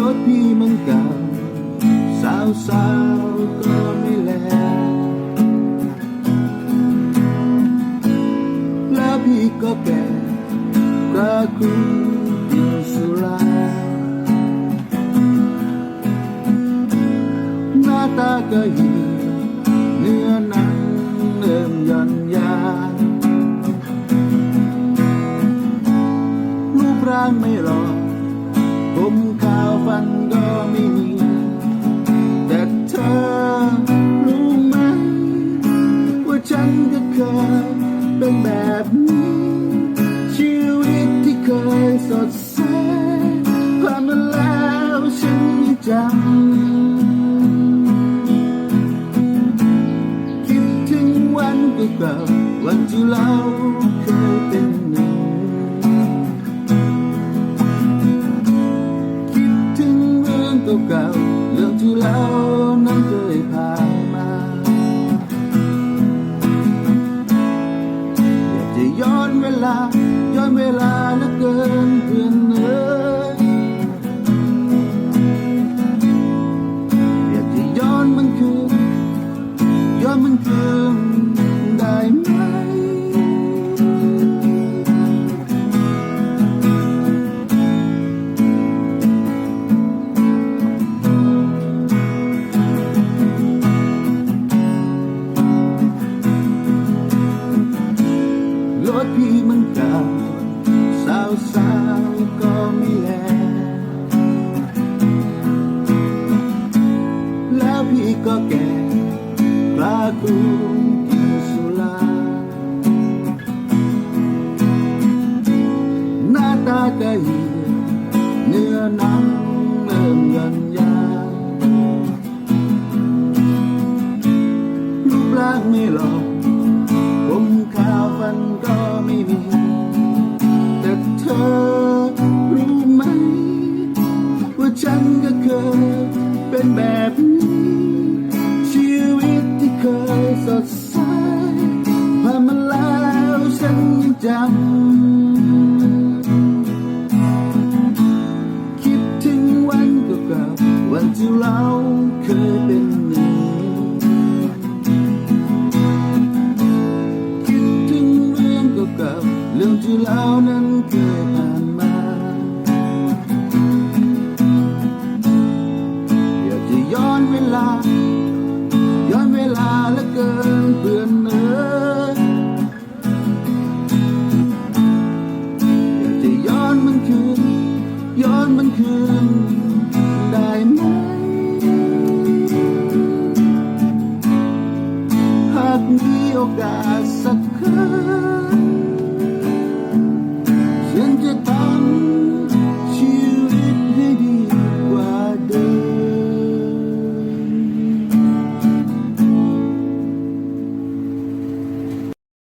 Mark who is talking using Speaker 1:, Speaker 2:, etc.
Speaker 1: รถพี่มันเก่าสาวสาวก็ไม่แลแล้วพี่ก็แก่กระคุมกินสุราหน้าตาก็หิวเนื้อนั้นเริ่มยันยารูปร่างไม่รอ ฟันก็ไม่มี แต่เธอรู้ไหม ว่าฉันก็เคยเป็นแบบนี้ ชีวิตที่เคยสดใสผ่านมาแล้วฉันยังจำคิดถึงวันเก่าๆวันที่เราเคยเป็นหนึ่ง เรื่องเก่าๆเรื่องที่เรานั้นเคยผ่านมา อยากจะย้อนเวลา ถพี่มันเก่าสาวสาวก็ไม่แล แล้วพี่ก็แก่กล้าคุมกินสุราหน้าตาก็เหี่ยวเนื้อหนังเริ่มย่อนยารูปร่างไม่หล่อ เป็นแบบนี้ ชีวิตที่เคยสดใสผ่านมาแล้วฉันยังจำ คิดถึงวันเก่าๆวันที่เรา ย้อนมันคืนได้ไหม หากมีโอกาสสัก